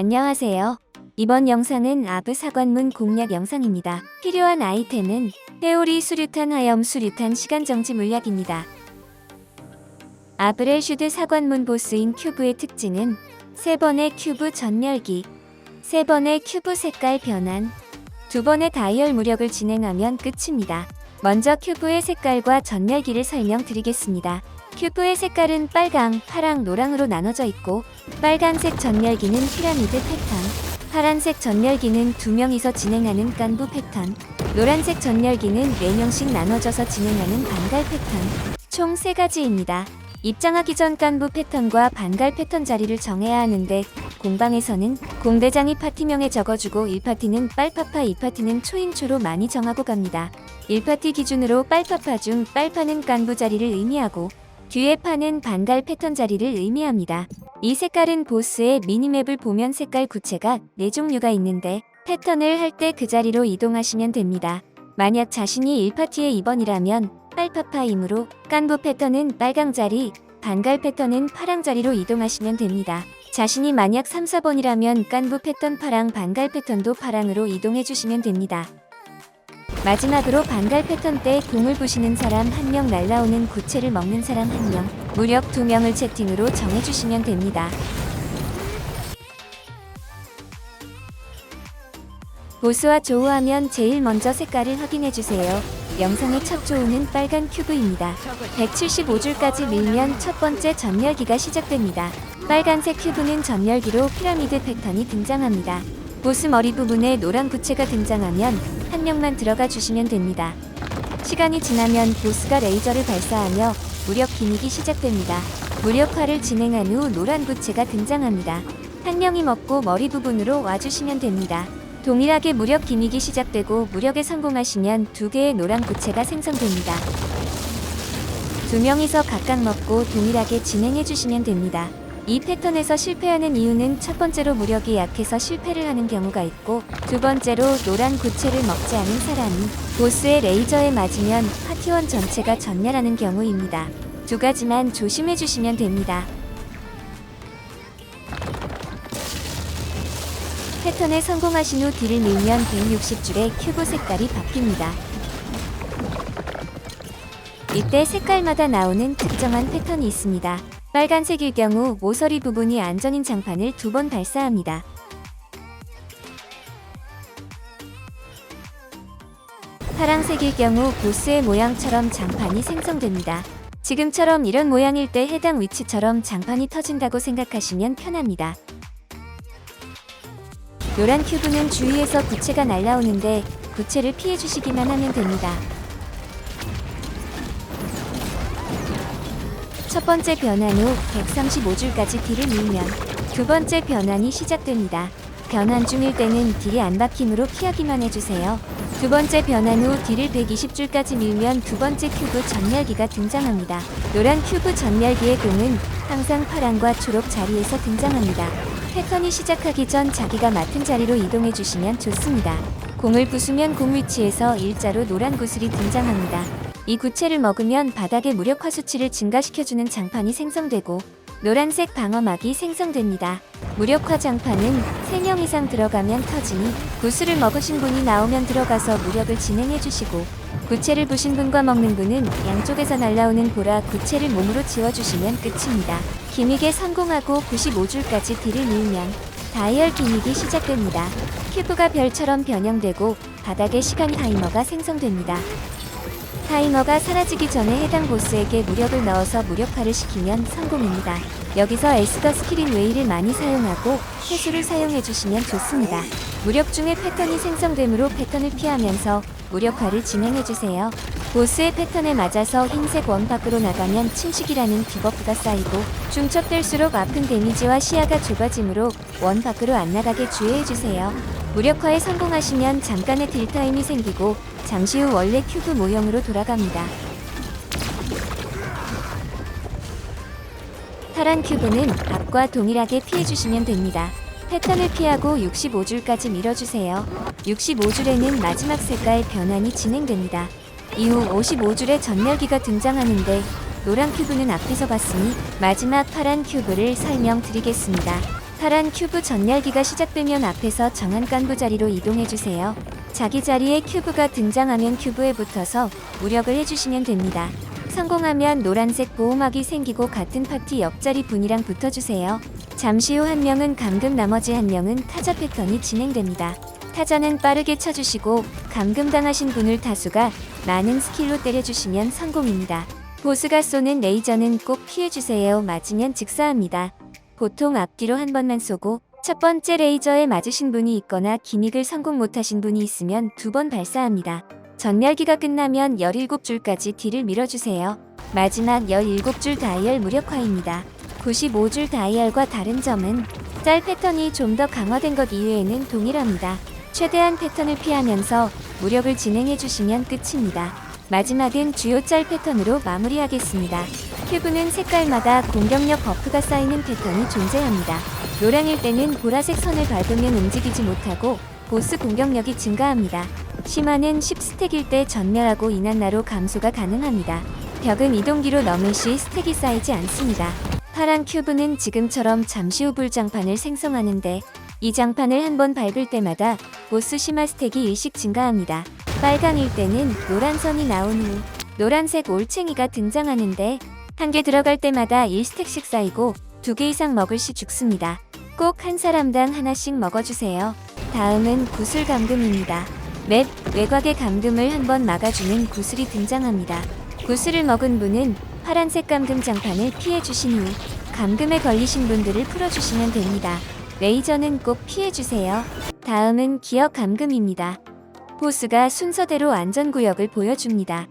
안녕하세요. 이번 영상은 아브 사관문 공략 영상입니다. 필요한 아이템은 회오리 수류탄 화염 수류탄 시간정지 물약입니다. 아브렐 슈드 사관문 보스인 큐브의 특징은 세 번의 큐브 전멸기, 세 번의 큐브 색깔 변환, 두 번의 다이얼 무력을 진행하면 끝입니다. 먼저 큐브의 색깔과 전멸기를 설명드리겠습니다. 큐브의 색깔은 빨강, 파랑, 노랑으로 나눠져 있고 빨간색 전멸기는 피라미드 패턴, 파란색 전멸기는 두 명이서 진행하는 깐부 패턴, 노란색 전멸기는 네 명씩 나눠져서 진행하는 반갈 패턴, 총세 가지입니다. 입장하기 전 깐부 패턴과 반갈 패턴 자리를 정해야 하는데 공방에서는 공대장이 파티명에 적어주고 1파티는 빨파파 2파티는 초인초로 많이 정하고 갑니다. 1파티 기준으로 빨파파 중 빨파는 깐부 자리를 의미하고 뒤에 파는 반갈 패턴 자리를 의미합니다. 이 색깔은 보스의 미니맵을 보면 색깔 구체가 4종류가 있는데 패턴을 할 때 그 자리로 이동하시면 됩니다. 만약 자신이 1파티의 2번이라면 빨파파이므로 깐부 패턴은 빨강 자리, 반갈 패턴은 파랑 자리로 이동하시면 됩니다. 자신이 만약 3, 4번이라면 깐부 패턴 파랑, 반갈 패턴도 파랑으로 이동해 주시면 됩니다. 마지막으로 반갈 패턴 때 공을 부시는 사람 한 명 날라오는 구체를 먹는 사람 한 명, 무력 두 명을 채팅으로 정해주시면 됩니다. 보스와 조우하면 제일 먼저 색깔을 확인해주세요. 영상의 첫 조우는 빨간 큐브입니다. 175줄까지 밀면 첫 번째 전멸기가 시작됩니다. 빨간색 큐브는 전멸기로 피라미드 패턴이 등장합니다. 보스 머리 부분에 노란 구체가 등장하면 한 명만 들어가 주시면 됩니다. 시간이 지나면 보스가 레이저를 발사하며 무력 기믹이 시작됩니다. 무력화를 진행한 후 노란 구체가 등장합니다. 한 명이 먹고 머리 부분으로 와주시면 됩니다. 동일하게 무력 기믹이 시작되고 무력에 성공하시면 두 개의 노란 구체가 생성됩니다. 두 명이서 각각 먹고 동일하게 진행해 주시면 됩니다. 이 패턴에서 실패하는 이유는 첫 번째로 무력이 약해서 실패를 하는 경우가 있고 두 번째로 노란 구체를 먹지 않은 사람이 보스의 레이저에 맞으면 파티원 전체가 전멸하는 경우입니다. 두 가지만 조심해 주시면 됩니다. 패턴에 성공하신 후 딜을 밀면 160줄의 큐브 색깔이 바뀝니다. 이때 색깔마다 나오는 특정한 패턴이 있습니다. 빨간색일 경우 모서리 부분이 안전인 장판을 두 번 발사합니다. 파랑색일 경우 보스의 모양처럼 장판이 생성됩니다. 지금처럼 이런 모양일 때 해당 위치처럼 장판이 터진다고 생각하시면 편합니다. 노란 큐브는 주위에서 구체가 날라오는데 구체를 피해 주시기만 하면 됩니다. 첫 번째 변환 후 135줄까지 딜을 밀면 두 번째 변환이 시작됩니다. 변환 중일 때는 딜이 안 박힘으로 피하기만 해주세요. 두 번째 변환 후 딜을 120줄까지 밀면 두 번째 큐브 전멸기가 등장합니다. 노란 큐브 전멸기의 공은 항상 파랑과 초록 자리에서 등장합니다. 패턴이 시작하기 전 자기가 맡은 자리로 이동해 주시면 좋습니다. 공을 부수면 공 위치에서 일자로 노란 구슬이 등장합니다. 이 구체를 먹으면 바닥의 무력화 수치를 증가시켜주는 장판이 생성되고 노란색 방어막이 생성됩니다. 무력화 장판은 3명 이상 들어가면 터지니 구슬을 먹으신 분이 나오면 들어가서 무력을 진행해 주시고 구체를 부신 분과 먹는 분은 양쪽에서 날라오는 보라 구체를 몸으로 지워주시면 끝입니다. 기믹에 성공하고 95줄까지 딜을 밀면 다이얼 기믹이 시작됩니다. 큐브가 별처럼 변형되고 바닥에 시간 타이머가 생성됩니다. 타이머가 사라지기 전에 해당 보스에게 무력을 넣어서 무력화를 시키면 성공입니다. 여기서 에스더 스킬인 웨이를 많이 사용하고 회수를 사용해 주시면 좋습니다. 무력 중에 패턴이 생성되므로 패턴을 피하면서 무력화를 진행해 주세요. 보스의 패턴에 맞아서 흰색 원 밖으로 나가면 침식이라는 디버프가 쌓이고 중첩될수록 아픈 데미지와 시야가 좁아지므로 원 밖으로 안 나가게 주의해 주세요. 무력화에 성공하시면 잠깐의 딜타임이 생기고 잠시 후 원래 큐브 모형으로 돌아갑니다. 파란 큐브는 앞과 동일하게 피해주시면 됩니다. 패턴을 피하고 65줄까지 밀어주세요. 65줄에는 마지막 색깔 변환이 진행됩니다. 이후 55줄에 전멸기가 등장하는데 노란 큐브는 앞에서 봤으니 마지막 파란 큐브를 설명드리겠습니다. 파란 큐브 전열기가 시작되면 앞에서 정한 깐부 자리로 이동해주세요. 자기 자리에 큐브가 등장하면 큐브에 붙어서 무력을 해주시면 됩니다. 성공하면 노란색 보호막이 생기고 같은 파티 옆자리 분이랑 붙어주세요. 잠시 후 한 명은 감금 나머지 한 명은 타자 패턴이 진행됩니다. 타자는 빠르게 쳐주시고 감금당하신 분을 타수가 많은 스킬로 때려주시면 성공입니다. 보스가 쏘는 레이저는 꼭 피해주세요. 맞으면 즉사합니다. 보통 앞뒤로 한 번만 쏘고 첫 번째 레이저에 맞으신 분이 있거나 기믹을 성공 못하신 분이 있으면 두 번 발사합니다. 전멸기가 끝나면 17줄까지 딜을 밀어주세요. 마지막 17줄 다이얼 무력화입니다. 95줄 다이얼과 다른 점은 짤 패턴이 좀 더 강화된 것 이외에는 동일합니다. 최대한 패턴을 피하면서 무력을 진행해 주시면 끝입니다. 마지막은 주요 짤 패턴으로 마무리하겠습니다. 큐브는 색깔마다 공격력 버프가 쌓이는 패턴이 존재합니다. 노랑일 때는 보라색 선을 밟으면 움직이지 못하고 보스 공격력이 증가합니다. 심화는 10스택일 때 전멸하고 이난나로 감소가 가능합니다. 벽은 이동기로 넘을 시 스택이 쌓이지 않습니다. 파란 큐브는 지금처럼 잠시 후 불장판을 생성하는데 이 장판을 한 번 밟을 때마다 보스 심화 스택이 일씩 증가합니다. 빨강일 때는 노란 선이 나온 후 노란색 올챙이가 등장하는데 한 개 들어갈 때마다 1스택씩 쌓이고 두 개 이상 먹을 시 죽습니다. 꼭 한 사람당 하나씩 먹어주세요. 다음은 구슬 감금입니다. 맵 외곽의 감금을 한번 막아주는 구슬이 등장합니다. 구슬을 먹은 분은 파란색 감금 장판을 피해 주신 후 감금에 걸리신 분들을 풀어주시면 됩니다. 레이저는 꼭 피해 주세요. 다음은 기억 감금입니다. 보스가 순서대로 안전구역을 보여줍니다.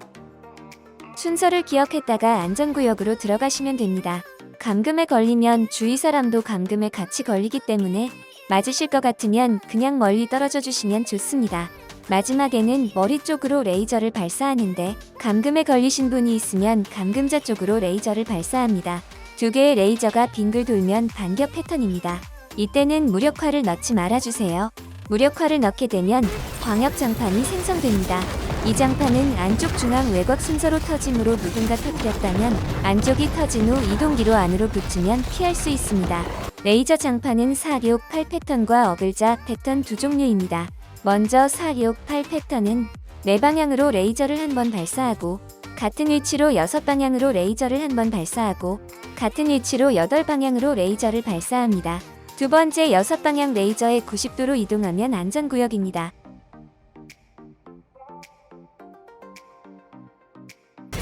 순서를 기억했다가 안전구역으로 들어가시면 됩니다. 감금에 걸리면 주위 사람도 감금에 같이 걸리기 때문에 맞으실 것 같으면 그냥 멀리 떨어져 주시면 좋습니다. 마지막에는 머리 쪽으로 레이저를 발사하는데 감금에 걸리신 분이 있으면 감금자 쪽으로 레이저를 발사합니다. 두 개의 레이저가 빙글 돌면 반격 패턴입니다. 이때는 무력화를 넣지 말아주세요. 무력화를 넣게 되면 광역 장판이 생성됩니다. 이 장판은 안쪽 중앙 외곽 순서로 터짐으로 누군가 터뜨렸다면 안쪽이 터진 후 이동기로 안으로 붙으면 피할 수 있습니다. 레이저 장판은 4, 6, 8 패턴과 어글자 패턴 두 종류입니다. 먼저 4, 6, 8 패턴은 네 방향으로 레이저를 한 번 발사하고 같은 위치로 6방향으로 레이저를 한 번 발사하고 같은 위치로 8방향으로 레이저를 발사합니다. 두 번째 6방향 레이저에 90도로 이동하면 안전구역입니다.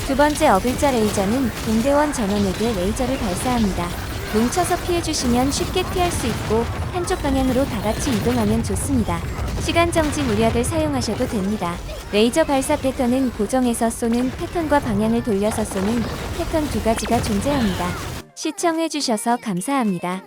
두 번째 어글자 레이저는 동대원 전원에게 레이저를 발사합니다. 뭉쳐서 피해주시면 쉽게 피할 수 있고 한쪽 방향으로 다 같이 이동하면 좋습니다. 시간 정지 무력을 사용하셔도 됩니다. 레이저 발사 패턴은 고정해서 쏘는 패턴과 방향을 돌려서 쏘는 패턴 두 가지가 존재합니다. 시청해주셔서 감사합니다.